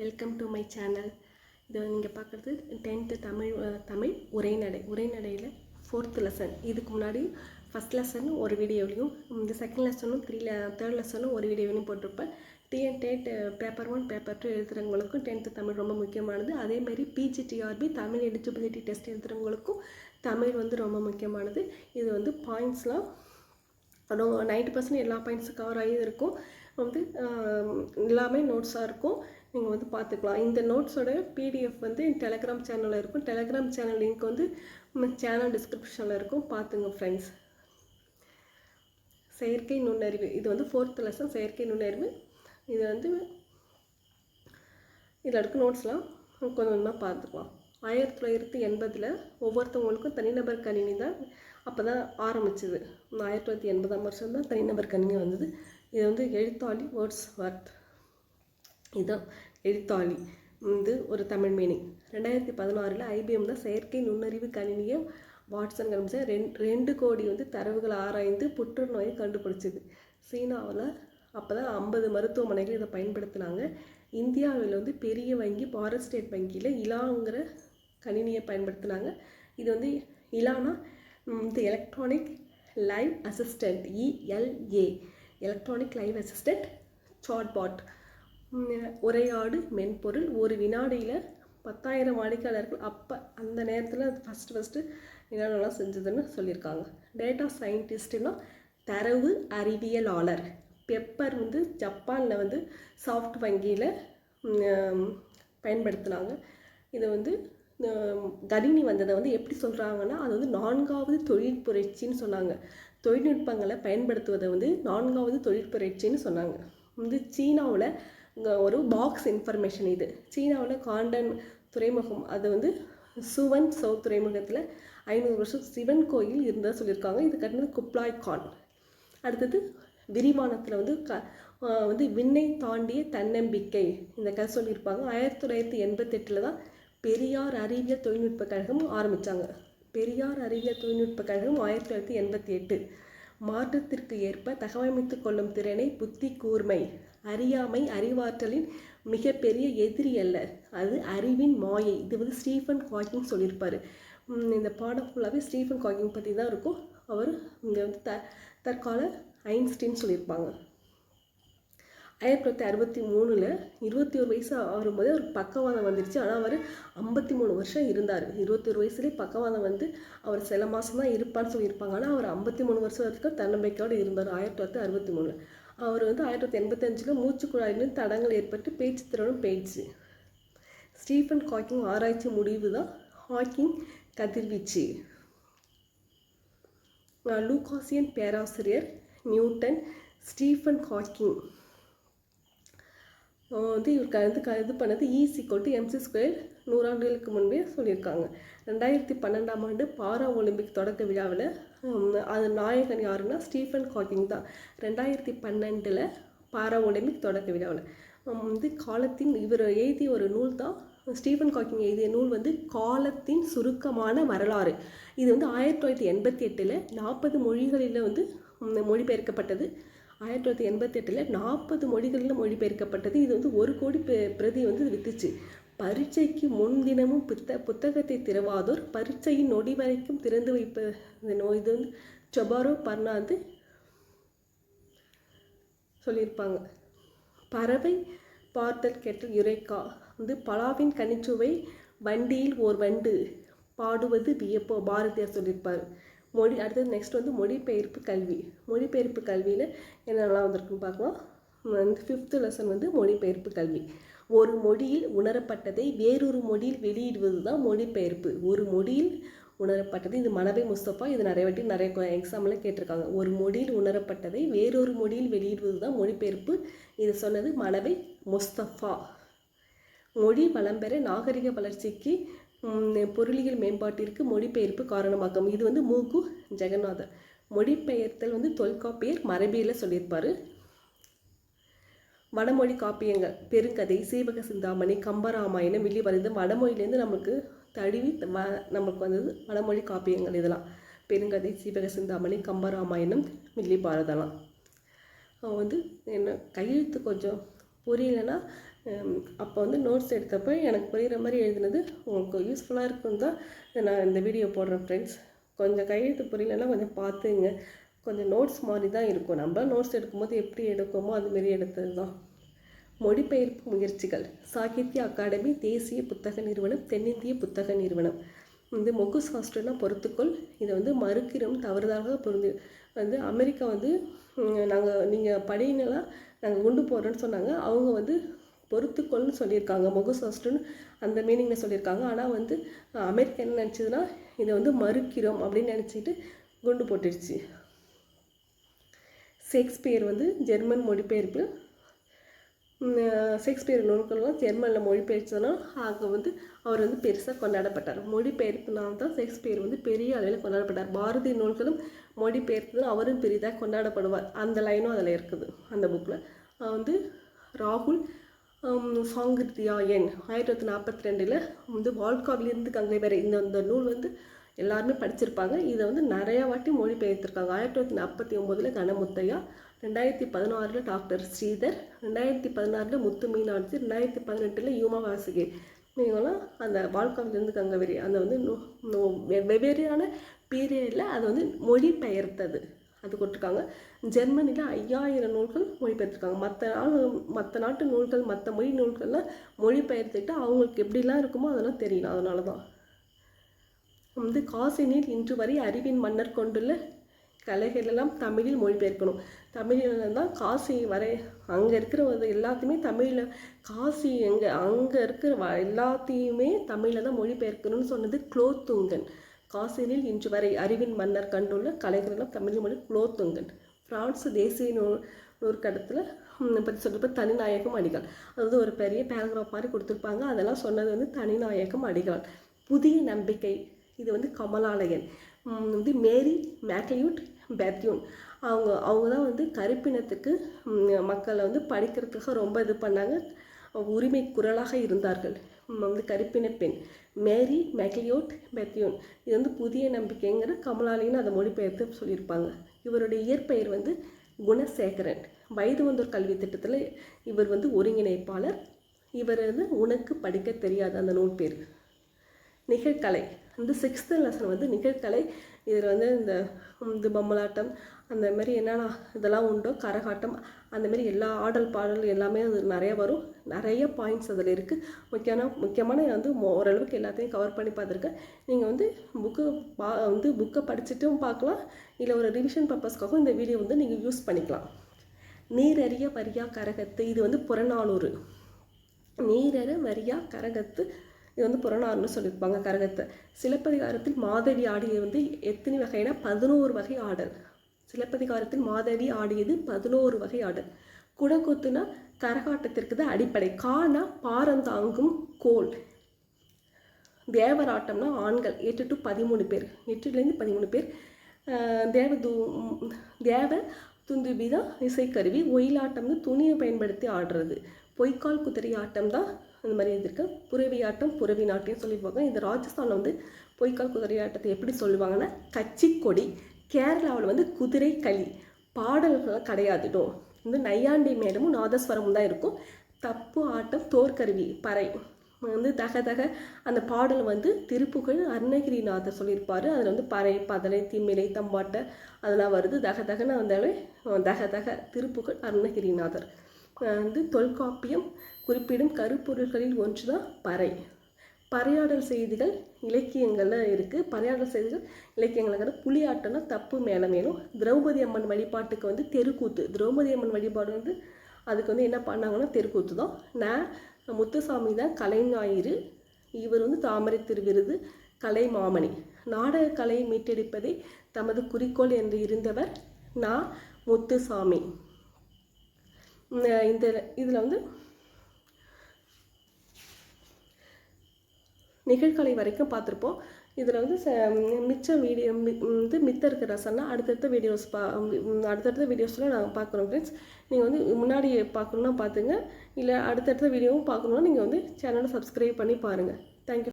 Welcome to my channel இது நீங்கள் பார்க்குறது டென்த்து தமிழ் தமிழ் உரைநடை உரைநடையில் ஃபோர்த் லெசன் இதுக்கு முன்னாடி ஃபஸ்ட் லெசன் ஒரு வீடியோலையும் இந்த செகண்ட் லெசனும் த்ரீ தேர்ட் லெசனும் ஒரு வீடியோலையும் போட்டிருப்பேன். TN TET paper one paper two எழுதுகிறவங்களுக்கும் tenth Tamil ரொம்ப முக்கியமானது. அதேமாரி பிஜிடிஆர்பி தமிழ் எலிஜிபிலிட்டி டெஸ்ட் எழுதுகிறவங்களுக்கும் தமிழ் வந்து ரொம்ப முக்கியமானது. இது வந்து பாயிண்ட்ஸ்லாம் நைன்ட்டி பர்சன்ட் எல்லா பாயிண்ட்ஸும் கவர் ஆகி இருக்கும். வந்து எல்லாமே நோட்ஸாக இருக்கும். நீங்கள் வந்து பார்த்துக்கலாம் இந்த நோட்ஸோட பிடிஎஃப் வந்து டெலகிராம் சேனலில் இருக்கும். டெலகிராம் சேனல் லிங்க் வந்து சேனல் டிஸ்கிரிப்ஷனில் இருக்கும். பார்த்துங்க ஃப்ரெண்ட்ஸ் செயற்கை நுண்ணறிவு. இது வந்து ஃபோர்த் லெசன் செயற்கை நுண்ணறிவு. இது வந்து இதில் இருக்க நோட்ஸ்லாம் கொஞ்சம் கொஞ்சமாக பார்த்துக்கலாம் ஆயிரத்தி தொள்ளாயிரத்தி எண்பதில் ஒவ்வொருத்தவங்களுக்கும் தனிநபர் கணினி தான் அப்போ தான் ஆரம்பிச்சது. ஆயிரத்தி தொள்ளாயிரத்தி எண்பதாம் வருஷம் தான் தனிநபர் கணினி வந்தது. இது வந்து எழுத்தாளி வேர்ட்ஸ் வர்த் இதுதான் எழுத்தாளி. வந்து ஒரு தமிழ் மீனிங் ரெண்டாயிரத்தி பதினாறில் ஐபிஎம் தான் செயற்கை நுண்ணறிவு கணினியை வாட்ஸன் கண்டுபிடிச்சா ரெண்டு ரெண்டு கோடி வந்து தரவுகளை ஆராய்ந்து புற்றுநோயை கண்டுபிடிச்சிது. சீனாவில் அப்போ தான் ஐம்பது மருத்துவமனைகள் இதை பயன்படுத்தினாங்க. இந்தியாவில் வந்து பெரிய வங்கி பாரத் ஸ்டேட் வங்கியில் இலாங்கிற கணினியை பயன்படுத்தினாங்க. இது வந்து இலானா இந்த electronic live assistant ELA electronic live assistant chatbot உரையாடு மென்பொருள். ஒரு வினாடியில் பத்தாயிரம் வாடிக்கையாளர்கள் அப்போ அந்த நேரத்தில் ஃபஸ்ட்டு ஃபஸ்ட்டு என்னென்னலாம் செஞ்சதுன்னு சொல்லியிருக்காங்க. டேட்டா சயின்டிஸ்ட்னா தரவு அறிவியலாளர். பெப்பர் வந்து ஜப்பானில் வந்து சாஃப்ட் வங்கியில் பயன்படுத்தினாங்க. இதை வந்து கணினி வந்ததை வந்து எப்படி சொல்கிறாங்கன்னா அது வந்து நான்காவது தொழில் புரட்சின்னு சொன்னாங்க. தொழில்நுட்பங்களை பயன்படுத்துவதை வந்து நான்காவது தொழில் புரட்சின்னு சொன்னாங்க. வந்து சீனாவில் ஒரு பாக்ஸ் இன்ஃபர்மேஷன் இது. சீனாவில் காண்டன் துறைமுகம். அது வந்து சுவன் சவுத் துறைமுகத்தில் ஐநூறு வருஷம் சிவன் கோயில் இருந்ததாக சொல்லியிருக்காங்க. இது கட்டினது குப்லாய் கான். அடுத்தது விரிவானத்தில் வந்து க வந்து விண்ணை தாண்டிய தன்னம்பிக்கை. இந்த கதை சொல்லியிருப்பாங்க. ஆயிரத்தி தொள்ளாயிரத்தி எண்பத்தெட்டில் தான் பெரியார் அறிவியல் தொழில்நுட்ப கழகம் ஆரம்பித்தாங்க பெரியார் அறிவியல் தொழில்நுட்ப கழகம் ஆயிரத்தி தொள்ளாயிரத்தி எண்பத்தி எட்டு மாற்றத்திற்கு ஏற்ப தகவமைத்து கொள்ளும் திறனை புத்தி கூர்மை அறியாமை அறிவாற்றலின் மிகப்பெரிய எதிரி அல்ல. அது அறிவின் மாயை. இது வந்து ஸ்டீஃபன் காக்கிங் சொல்லியிருப்பார். இந்த பாடம் ஃபுல்லாகவே ஸ்டீஃபன் காக்கிங் பற்றி தான் இருக்கும். அவர் இங்கே வந்து த தற்கால ஐன்ஸ்டீன் சொல்லியிருப்பாங்க. ஆயிரத்தி தொள்ளாயிரத்தி அறுபத்தி மூணில் இருபத்தி ஒரு வயசு ஆகும்போதே ஒரு பக்கவாதம் வந்துருச்சு. ஆனால் அவர் ஐம்பத்தி மூணு வருஷம் இருந்தார். இருபத்தி ஒரு வயசுலேயே பக்கவாதம் வந்து அவர் சில மாதம் தான் இருப்பான்னு சொல்லியிருப்பாங்க. ஆனால் அவர் ஐம்பத்தி மூணு வருஷம் வரைக்கும் தன்னம்பிக்கையோடு இருந்தார் ஆயிரத்தி தொள்ளாயிரத்தி அறுபத்தி மூணில். அவர் வந்து ஆயிரத்தி தொள்ளாயிரத்தி எண்பத்தஞ்சில் மூச்சு குழாயிலும் தடங்கள் ஏற்பட்டு பேச்சு திறனும் போயிடுச்சு. ஸ்டீஃபன் ஹாக்கிங் ஆராய்ச்சி முடிவு தான். ஹாக்கிங் கதிர்வீச்சு. லூகாசியன் பேராசிரியர் நியூட்டன் ஸ்டீஃபன் ஹாக்கிங். வந்து இவர் க- இது க இது பண்ணது ஈஸி கொட்டு எம்சி ஸ்கொயர் நூறாண்டுகளுக்கு முன்பே சொல்லியிருக்காங்க. ரெண்டாயிரத்தி பன்னெண்டாம் ஆண்டு பாரா ஒலிம்பிக் தொடக்க விழாவில் அது நாயகன் யாருன்னா ஸ்டீஃபன் ஹாக்கிங் தான். ரெண்டாயிரத்தி பன்னெண்டில் பாரா ஒலிம்பிக் தொடக்க விழாவில். வந்து காலத்தின் இவர் எழுதிய ஒரு நூல் தான் ஸ்டீஃபன் ஹாக்கிங் எழுதிய நூல் வந்து காலத்தின் சுருக்கமான வரலாறு. இது வந்து ஆயிரத்தி தொள்ளாயிரத்தி எண்பத்தி எட்டில் நாற்பது மொழிகளில் வந்து மொழிபெயர்க்கப்பட்டது. ஆயிரத்தி தொள்ளாயிரத்தி எண்பத்தி எட்டில் நாற்பது மொழிகளில் மொழிபெயர்க்கப்பட்டது. இது வந்து ஒரு கோடி பிரதி வந்து வித்துச்சு. பரீட்சைக்கு முன்தினமும் புத்த புத்தகத்தை திறவாதோர் பரீட்சையின் நொடி வரைக்கும் திறந்து வைப்ப இந்த நோய் இது வந்து சொபாரோ பர்னாந்து சொல்லியிருப்பாங்க. பறவை பார்த்தல் கேட்டல் யுரேக்கா வந்து பலாவின் கனிச்சுவை வண்டியில் ஓர் வண்டு பாடுவது வியப்போ பாரதியார் சொல்லியிருப்பார். மொழி அடுத்தது நெக்ஸ்ட் வந்து மொழிபெயர்ப்பு கல்வி. மொழிபெயர்ப்பு கல்வியில் என்னென்னலாம் வந்திருக்குன்னு பார்க்கலாம். வந்து ஃபிஃப்த்து லெசன் வந்து மொழிபெயர்ப்பு கல்வி. ஒரு மொழியில் உணரப்பட்டதை வேறொரு மொழியில் வெளியிடுவது தான் மொழிபெயர்ப்பு. ஒரு மொழியில் உணரப்பட்டது இது மனவை முஸ்தபா இது நிறைய வாட்டி நிறைய எக்ஸாமில் கேட்டிருக்காங்க. ஒரு மொழியில் உணரப்பட்டதை வேறொரு மொழியில் வெளியிடுவது தான் மொழிபெயர்ப்பு. இது சொன்னது மனவை முஸ்தஃபா மொழி வளம் பெற நாகரிக வளர்ச்சிக்கு பொருளியல் மேம்பாட்டிற்கு மொழிபெயர்ப்பு காரணமாகும் இது வந்து மூகு ஜெகநாதர் மொழிபெயர்த்தல் வந்து தொல்காப்பியர் மரபியில் சொல்லியிருப்பார். வடமொழி காப்பியங்கள் பெருங்கதை சீவக சிந்தாமணி கம்பராமாயணம் வில்லிவரிதம் வடமொழியிலேருந்து நமக்கு தழுவி வ நமக்கு வந்தது வடமொழி காப்பியங்கள் இதெல்லாம். பெருங்கதை சீவக சிந்தாமணி கம்பராமாயணம் வில்லிபாரதம்லாம் வந்து என்ன கையெழுத்து கொஞ்சம் புரியலைன்னா அப்போ வந்து நோட்ஸ் எடுத்தப்போ எனக்கு புரிகிற மாதிரி எழுதினது உங்களுக்கு யூஸ்ஃபுல்லாக இருக்குன்னு தான். நான் இந்த வீடியோ போடுறேன் ஃப்ரெண்ட்ஸ் கொஞ்சம் கையெழுத்து புரியலன்னா கொஞ்சம் பார்த்துங்க. கொஞ்சம் நோட்ஸ் மாதிரி தான் இருக்கும். நம்ம நோட்ஸ் எடுக்கும்போது எப்படி எடுக்குமோ அதுமாரி எடுத்தது தான். மொழிபெயர்ப்பு முயற்சிகள். சாகித்ய அகாடமி தேசிய புத்தக நிறுவனம் தென்னிந்திய புத்தக நிறுவனம். வந்து மொகு சாஸ்திரம்னா பொறுத்துக்கொள். இதை வந்து மறுக்கிறோம் தவறுதலாக புரிஞ்சு வந்து அமெரிக்கா வந்து நாங்கள் நீங்கள் படிங்கலாம் நாங்கள் குண்டு போடுறோன்னு சொன்னாங்க. அவங்க வந்து பொறுத்துக்கொள்னு சொல்லியிருக்காங்க. மொகு அந்த மீனிங்கில் சொல்லியிருக்காங்க. ஆனால் வந்து அமெரிக்கா என்ன நினச்சதுன்னா இதை வந்து மறுக்கிறோம் அப்படின்னு நினச்சிட்டு குண்டு போட்டுடுச்சு. ஷேக்ஸ்பியர் வந்து ஜெர்மன் மொழிபெயர்ப்பு ஷேக்ஸ்பியர் நூல்கள்லாம் ஜெர்மனில் மொழிபெயர்த்ததுனால் அங்கே வந்து அவர் வந்து பெருசாக கொண்டாடப்பட்டார். மொழிபெயர்ப்புனால தான் ஷேக்ஸ்பியர் வந்து பெரிய அளவில் கொண்டாடப்பட்டார். பாரதிய நூல்களும் மொழிபெயர்த்ததும் அவரும் பெரிதாக கொண்டாடப்படுவார். அந்த லைனும் அதில் இருக்குது. அந்த புக்கில் வந்து ராகுல் சாங்கிருத்தியா எண் ஆயிரத்தி தொள்ளாயிரத்தி நாற்பத்தி ரெண்டில் வந்து வால்காவிலிருந்து கங்கை வரை இந்த இந்த நூல் வந்து எல்லாருமே படிச்சிருப்பாங்க. இதை வந்து நிறையா வாட்டி மொழிபெயர்த்திருக்காங்க. ஆயிரத்தி தொள்ளாயிரத்தி நாற்பத்தி ஒம்போதில் கனமுத்தையா ரெண்டாயிரத்தி பதினாறில் டாக்டர் ஸ்ரீதர் ரெண்டாயிரத்தி பதினாறில் முத்து மீனாட்சி ரெண்டாயிரத்தி பதினெட்டில் யூமா வாசுகி. நீங்களாம் அந்த வாழ்க்காவிலிருந்து கங்கவரி அந்த வந்து வெவ்வேறான பீரியடில் அதை வந்து மொழிபெயர்த்தது. அது கொடுத்துருக்காங்க. ஜெர்மனியில் ஐயாயிரம் நூல்கள் மொழிபெயர்த்துருக்காங்க. மற்ற நாள் மற்ற நாட்டு நூல்கள் மற்ற மொழி நூல்கள்லாம் மொழிபெயர்த்துட்டு அவங்களுக்கு எப்படிலாம் இருக்குமோ அதெல்லாம் தெரியல. அதனால தான் வந்து காசினில் இன்று வரை அறிவின் மன்னர் கொண்டுள்ள கலைகளெல்லாம் தமிழில் மொழிபெயர்க்கணும். தமிழில் தான் காசி வரை அங்கே இருக்கிற எல்லாத்தையுமே தமிழில் காசி எங்கே அங்கே இருக்கிற வ எல்லாத்தையுமே தமிழில் தான் மொழிபெயர்க்கணும்னு சொன்னது குலோத்துங்கன். காசினில் இன்று வரை அறிவின் மன்னர் கண்டுள்ள கலைஞர்களும் தமிழ் மொழி குலோத்துங்கன். பிரான்ஸ் தேசிய நூல் நூற்கடத்தில் பற்றி சொல்கிறப்ப தனிநாயகம் அடிகள். அதாவது ஒரு பெரிய பேராகிராஃப் மாதிரி கொடுத்துருப்பாங்க. அதெல்லாம் சொன்னது வந்து தனிநாயகம் அடிகள். புதிய நம்பிக்கை. இது வந்து கமலாலயன். வந்து மேரி மேக்லியூட் பேத்யூன். அவங்க அவங்க தான் வந்து கருப்பினத்துக்கு மக்களை வந்து படிக்கிறதுக்காக ரொம்ப இது பண்ணாங்க. உரிமை குரலாக இருந்தார்கள். வந்து கருப்பின பெண். மேரி மேக்லியோட் மெத்தியோன் இது வந்து புதிய நம்பிக்கைங்கிற கமலாலின்னு அதை மொழிபெயர்த்து சொல்லியிருப்பாங்க. இவருடைய இயற்பெயர் வந்து குணசேகரன். வயது வந்தோர் கல்வி திட்டத்தில் இவர் வந்து ஒருங்கிணைப்பாளர். இவர் வந்து உனக்கு படிக்க தெரியாது அந்த நூல் பேர். நிகழ்கலை. இந்த சிக்ஸ்த்து லெசன் வந்து நிகழ்கலை. இதில் வந்து இந்த இந்த பொம்மலாட்டம் அந்த மாதிரி என்னென்ன இதெல்லாம் உண்டோ? கரகாட்டம் அந்த மாதிரி எல்லா ஆடல் பாடல் எல்லாமே அது நிறைய வரும். நிறைய பாயிண்ட்ஸ் அதில் இருக்குது முக்கியமான முக்கியமான வந்து ஓரளவுக்கு எல்லாத்தையும் கவர் பண்ணி பார்த்துருக்கேன். நீங்கள் வந்து புக்கு பா வந்து புக்கை படிச்சுட்டும் பார்க்கலாம். இல்லை ஒரு ரிவிஷன் பர்பஸ்க்காகவும் இந்த வீடியோ வந்து நீங்கள் யூஸ் பண்ணிக்கலாம். நீரறிய வரியா கரகத்து இது வந்து புறநானூறு. நீரற வரியா கரகத்து இது வந்து புறநானூறு சொல்லியிருப்பாங்க கரகத்தை. சிலப்பதிகாரத்தில் மாதவி ஆடியது வந்து எத்தனை வகைனா பதினோரு வகை ஆடல். சிலப்பதிகாரத்தில் மாதவி ஆடியது பதினோரு வகை ஆடல். குடக்கொத்துனா கரகாட்டத்திற்கு தான் அடிப்படை. காணா பாரந்தாங்கும் கோல். தேவராட்டம்னா ஆண்கள். எட்டு டு பதிமூணு பேர். எட்டுலேருந்து பதிமூணு பேர். தேவ தூ தேவ துந்துபி தான் இசைக்கருவி. ஒயிலாட்டம்னு துணியை பயன்படுத்தி ஆடுறது. பொய்க்கால் குதிரை ஆட்டம் தான் அந்த மாதிரி இருக்கு புறவி ஆட்டம் புறவி நாட்டியம் சொல்லியிருப்பாங்க. இந்த ராஜஸ்தானில் வந்து பொய்க்கால் குதிரை ஆட்டத்தை எப்படி சொல்லுவாங்கன்னா கச்சி கொடி கேரளாவில் வந்து குதிரை களி பாடல்கள் கிடையாதுடும் வந்து நையாண்டி மேடமும் நாதஸ்வரமும் தான் இருக்கும். தப்பு ஆட்டம் தோற்கருவி பறை. வந்து தக தக அந்த பாடல் வந்து திருப்புகழ் அருணகிரிநாதர் சொல்லியிருப்பார். அதில் வந்து பறை பதலை திமிலை தம்பாட்டை அதெல்லாம் வருது. தக தகன்னு வந்தாலே தக தக திருப்புகழ் அருணகிரிநாதர். வந்து தொல்காப்பியம் குறிப்பிடும் கருப்பொருள்களில் ஒன்று தான் பறை. பறையாடல் செய்திகள் இலக்கியங்களில் இருக்குது பறையாடல் செய்திகள் இலக்கியங்கள் புலியாட்டம்னா தப்பு மேலே மேலும். திரௌபதி அம்மன் வழிபாட்டுக்கு வந்து தெருக்கூத்து. திரௌபதி அம்மன் வழிபாடு வந்து அதுக்கு வந்து என்ன பண்ணாங்கன்னா தெருக்கூத்து தான். நான் முத்துசாமி தான் கலைஞாயிறு. இவர் வந்து தாமரை திருவிருது கலை மாமணி. நாடக கலையை மீட்டெடுப்பதே தமது குறிக்கோள் என்று இருந்தவர் நான் முத்துசாமி. இந்த இதில் வந்து நிகழ்கலை வரைக்கும் பார்த்துருப்போம். இதில் வந்து ச மிச்ச வீடியோ வந்து மித்த இருக்கிற ரசம்னா அடுத்தடுத்த வீடியோஸ் பா அடுத்தடுத்த வீடியோஸில் நாங்கள் பார்க்குறோம் ஃப்ரெண்ட்ஸ் நீங்கள் வந்து முன்னாடி பார்க்கணுன்னா பார்த்துங்க. இல்லை அடுத்தடுத்த வீடியோவும் பார்க்கணுன்னா நீங்கள் வந்து சேனலை சப்ஸ்கிரைப் பண்ணி பாருங்கள் தேங்க்யூ